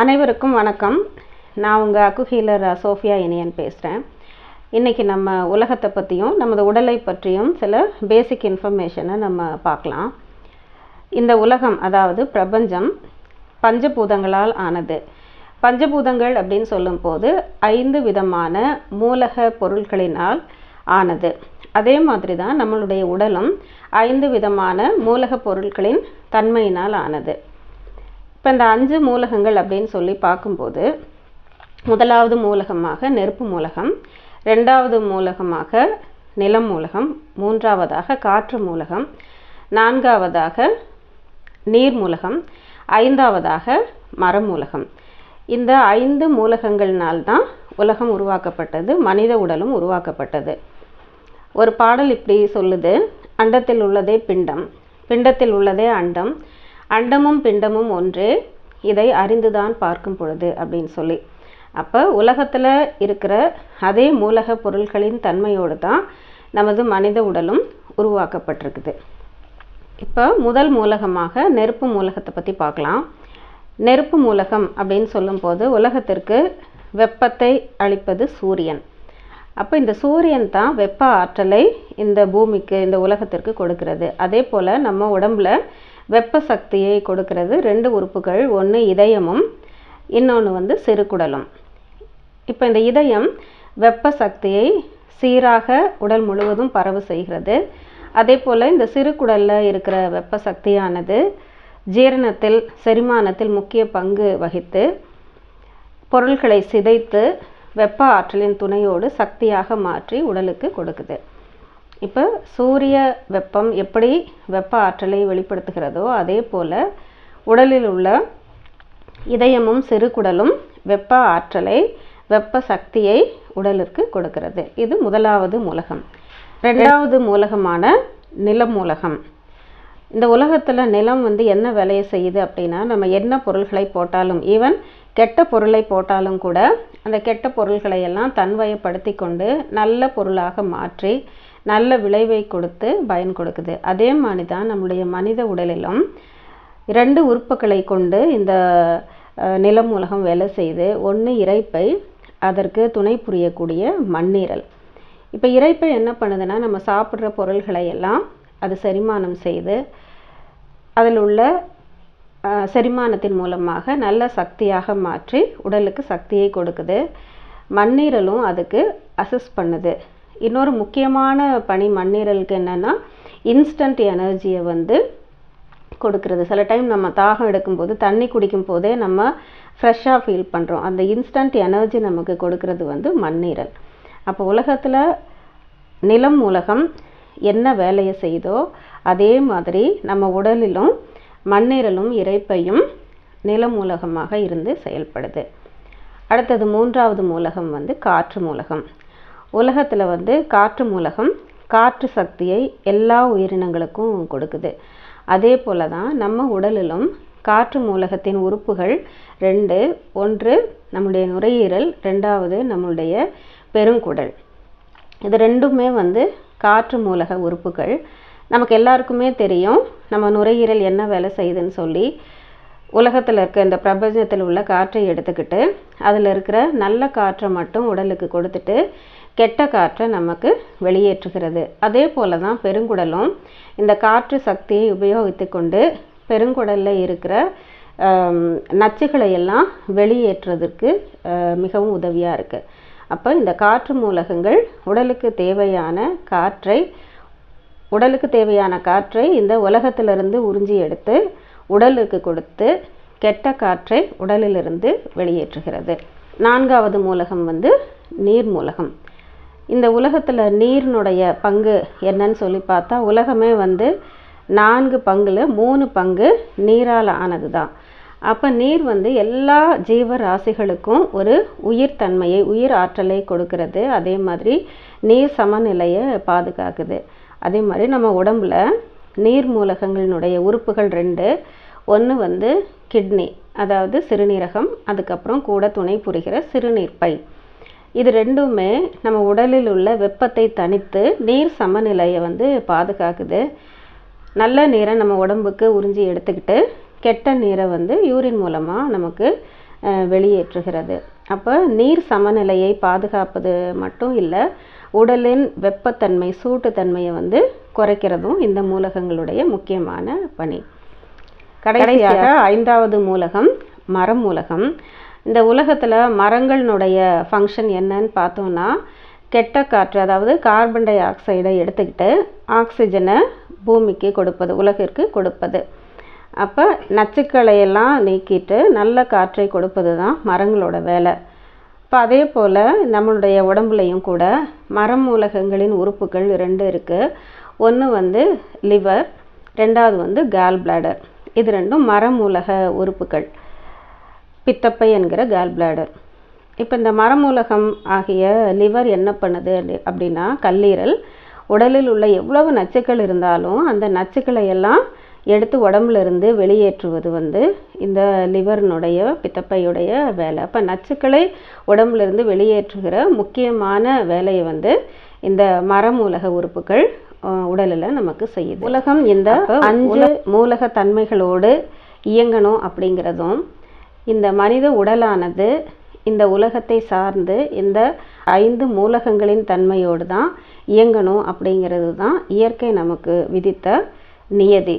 அனைவருக்கும் வணக்கம். நான் உங்கள் அக்கு ஹீலர் சோஃபியா இனியன் பேசுகிறேன் இன்றைக்கி நம்ம உலகத்தை பற்றியும் நமது உடலை பற்றியும் சில பேசிக் இன்ஃபர்மேஷனை நம்ம பார்க்கலாம். இந்த உலகம் அதாவது பிரபஞ்சம் பஞ்சபூதங்களால் ஆனது. பஞ்சபூதங்கள் அப்படின்னு சொல்லும்போது ஐந்து விதமான மூலக பொருட்களினால் ஆனது. அதே மாதிரி தான் நம்மளுடைய உடலும் ஐந்து விதமான மூலக பொருட்களின் தன்மையினால் ஆனது. இப்போ இந்த அஞ்சு மூலகங்கள் அப்படின்னு சொல்லி பார்க்கும்போது முதலாவது மூலகமாக நெருப்பு மூலகம் ரெண்டாவது மூலகமாக நிலம் மூலகம் மூன்றாவதாக காற்று மூலகம் நான்காவதாக நீர் மூலகம் ஐந்தாவதாக மரம் மூலகம். இந்த ஐந்து மூலகங்கள்னால்தான் உலகம் உருவாக்கப்பட்டது மனித உடலும் உருவாக்கப்பட்டது. ஒரு பாடல் இப்படி சொல்லுது அண்டத்தில் உள்ளதே பிண்டம் பிண்டத்தில் உள்ளதே அண்டம் அண்டமும் பிண்டமும் ஒன்று. இதை அறிந்துதான் பார்க்கும் பொழுது அப்படின்னு சொல்லி. அப்போ உலகத்தில் இருக்கிற அதே மூலக பொருட்களின் தன்மையோடு தான் நமது மனித உடலும் உருவாக்கப்பட்டிருக்குது. இப்போ முதல் மூலகமாக நெருப்பு மூலகத்தை பற்றி பார்க்கலாம். நெருப்பு மூலகம் அப்படின்னு சொல்லும்போது உலகத்திற்கு வெப்பத்தை அளிப்பது சூரியன். அப்போ இந்த சூரியன் தான் வெப்ப ஆற்றலை இந்த பூமிக்கு இந்த உலகத்திற்கு கொடுக்கிறது. அதே போல் நம்ம உடம்புல வெப்ப சக்தியை கொடுக்கிறது ரெண்டு உறுப்புகள் ஒன்று இதயமும் இன்னொன்று வந்து சிறுகுடலும் இப்போ இந்த இதயம் வெப்ப சக்தியை சீராக உடல் முழுவதும் பரவு செய்கிறது. அதே போல் இந்த சிறுகுடலில் இருக்கிற வெப்ப சக்தியானது ஜீரணத்தில் செரிமானத்தில் முக்கிய பங்கு வகித்து பொருள்களை சிதைத்து வெப்ப ஆற்றலின் துணையோடு சக்தியாக மாற்றி உடலுக்கு கொடுக்குது. இப்போ சூரிய வெப்பம் எப்படி வெப்ப ஆற்றலை வெளிப்படுத்துகிறதோ அதே போல் உடலில் உள்ள இதயமும் சிறுகுடலும் வெப்ப ஆற்றலை வெப்ப சக்தியை உடலிற்கு கொடுக்கிறது. இது முதலாவது மூலகம். ரெண்டாவது மூலகமான நிலம் மூலகம் இந்த உலகத்தில் நிலம் வந்து என்ன வேலையை செய்யுது அப்படின்னா நம்ம என்ன பொருள்களை போட்டாலும் ஈவன் கெட்ட பொருளை போட்டாலும் கூட அந்த கெட்ட பொருள்களை எல்லாம் தன்வயப்படுத்தி கொண்டு நல்ல பொருளாக மாற்றி நல்ல விளைவை கொடுத்து பயன் கொடுக்குது. அதே மாதிரி தான் நம்முடைய மனித உடலிலும் இரண்டு உறுப்புகளை கொண்டு இந்த நிலம் உலகம் வேலை செய்து ஒன்று இறைப்பை அதற்கு துணை புரியக்கூடிய மண்ணீரல். இப்போ இறைப்பை என்ன பண்ணுதுன்னா நம்ம சாப்பிட்ற பொருள்களை எல்லாம் அது செரிமானம் செய்து அதில் உள்ள செரிமானத்தின் மூலமாக நல்ல சக்தியாக மாற்றி உடலுக்கு சக்தியை கொடுக்குது. மண்ணீரலும் அதுக்கு அசஸ் பண்ணுது. இன்னொரு முக்கியமான பணி மண்ணீரலுக்கு என்னென்னா இன்ஸ்டன்ட் எனர்ஜியை வந்து கொடுக்கறது. சில டைம் நம்ம தாகம் எடுக்கும்போது தண்ணி குடிக்கும் போதே நம்ம ஃப்ரெஷ்ஷாக ஃபீல் பண்ணுறோம் அந்த இன்ஸ்டன்ட் எனர்ஜி நமக்கு கொடுக்கறது வந்து மண்ணீரல். அப்போ உலகத்தில் நிலம் உலகம் என்ன வேலையை செய்தோ அதே மாதிரி நம்ம உடலிலும் மண்ணீரலும் இறைப்பையும் நிலம் மூலகமாக இருந்து செயல்படுது. அடுத்தது மூன்றாவது மூலகம் வந்து காற்று மூலகம். உலகத்தில் வந்து காற்று மூலகம் காற்று சக்தியை எல்லா உயிரினங்களுக்கும் கொடுக்குது. அதே போல தான் நம்ம உடலிலும் காற்று மூலகத்தின் உறுப்புகள் ரெண்டு ஒன்று நம்முடைய நுரையீரல் ரெண்டாவது நம்மளுடைய பெருங்குடல். இது ரெண்டுமே வந்து காற்று மூலக உறுப்புகள். நமக்கு எல்லாருக்குமே தெரியும் நம்ம நுரையீரல் என்ன வேலை செய்யுதுன்னு சொல்லி. உலகத்தில் இருக்க இந்த பிரபஞ்சத்தில் உள்ள காற்றை எடுத்துக்கிட்டு அதில் இருக்கிற நல்ல காற்றை மட்டும் உடலுக்கு கொடுத்துட்டு கெட்ட காற்றை நமக்கு வெளியேற்றுகிறது. அதே போல தான் பெருங்குடலும் இந்த காற்று சக்தியை உபயோகித்து கொண்டு பெருங்குடலில் இருக்கிற நச்சுகளை எல்லாம் வெளியேற்றுறதுக்கு மிகவும் உதவியாக இருக்குது அப்போ இந்த காற்று மூலகங்கள் உடலுக்கு தேவையான காற்றை உடலுக்கு தேவையான காற்றை இந்த உலகத்திலிருந்து உறிஞ்சி எடுத்து உடலுக்கு கொடுத்து கெட்ட காற்றை உடலிலிருந்து வெளியேற்றுகிறது. நான்காவது மூலகம் வந்து நீர் மூலகம் இந்த உலகத்தில் நீரினுடைய பங்கு என்னன்னு சொல்லி பார்த்தா உலகமே வந்து நான்கு பங்கில் மூணு பங்கு நீரால் ஆனது தான் அப்போ நீர் வந்து எல்லா ஜீவராசிகளுக்கும் ஒரு உயிர் தன்மையை உயிர் ஆற்றலை கொடுக்கறது. அதே மாதிரி நீர் சமநிலையை பாதுகாக்குது. அதே மாதிரி நம்ம உடம்புல நீர் மூலகங்களினுடைய உறுப்புகள் ரெண்டு. ஒன்று வந்து கிட்னி அதாவது சிறுநீரகம் அதுக்கப்புறம் கூட துணை புரிகிற சிறுநீர்ப்பை. இது ரெண்டுமே நம்ம உடலில் உள்ள வெப்பத்தை தணித்து நீர் சமநிலையை வந்து பாதுகாக்குது. நல்ல நீரை நம்ம உடம்புக்கு உறிஞ்சி எடுத்துக்கிட்டு கெட்ட நீரை வந்து யூரின் மூலமாக நமக்கு வெளியேற்றுகிறது. அப்போ நீர் சமநிலையை பாதுகாப்பது மட்டும் இல்லை உடலின் வெப்பத்தன்மை சூட்டுத்தன்மையை வந்து குறைக்கிறதும் இந்த மூலகங்களுடைய முக்கியமான பணி. கடைசியாக ஐந்தாவது மூலகம் மரம் மூலகம். இந்த உலகத்தில் மரங்களினுடைய ஃபங்க்ஷன் என்னன்னு பார்த்தோம்னா கெட்ட காற்று அதாவது கார்பன் டை ஆக்சைடை எடுத்துக்கிட்டு ஆக்சிஜனை பூமிக்கு கொடுப்பது உலகிற்கு கொடுப்பது. அப்போ நச்சுக்களையெல்லாம் நீக்கிட்டு நல்ல காற்றை கொடுப்பது தான் மரங்களோட வேலை. இப்போ அதே போல் நம்மளுடைய உடம்புலையும் கூட மரம் மூலகங்களின் உறுப்புகள் ரெண்டு இருக்குது ஒன்று வந்து லிவர் ரெண்டாவது வந்து கேல் பிளாடர் இது ரெண்டும் மரமூலக உறுப்புகள். பித்தப்பை என்கிற கால் பிளாடர் இப்போ இந்த மரமூலகம் ஆகிய லிவர் என்ன பண்ணுது அப்படி- அப்படின்னா கல்லீரல் உடலில் உள்ள எவ்வளவு நச்சுக்கள் இருந்தாலும் அந்த நச்சுக்களை எல்லாம் எடுத்து உடம்புல இருந்து வெளியேற்றுவது வந்து இந்த லிவரினுடைய பித்தப்பையுடைய வேலை. அப்போ நச்சுக்களை உடம்புல இருந்து வெளியேற்றுகிற முக்கியமான வேலையை வந்து இந்த மரமூலக உறுப்புகள் உடலில் நமக்கு செய்யுது. உலகம் இந்த அஞ்சு மூலக தன்மைகளோடு இயங்கணும் அப்படிங்கிறதும் இந்த மனித உடலானது இந்த உலகத்தை சார்ந்து இந்த ஐந்து மூலகங்களின் தன்மையோடு தான் இயங்கணும் அப்படிங்கிறது தான் இயற்கை நமக்கு விதித்த நியதி.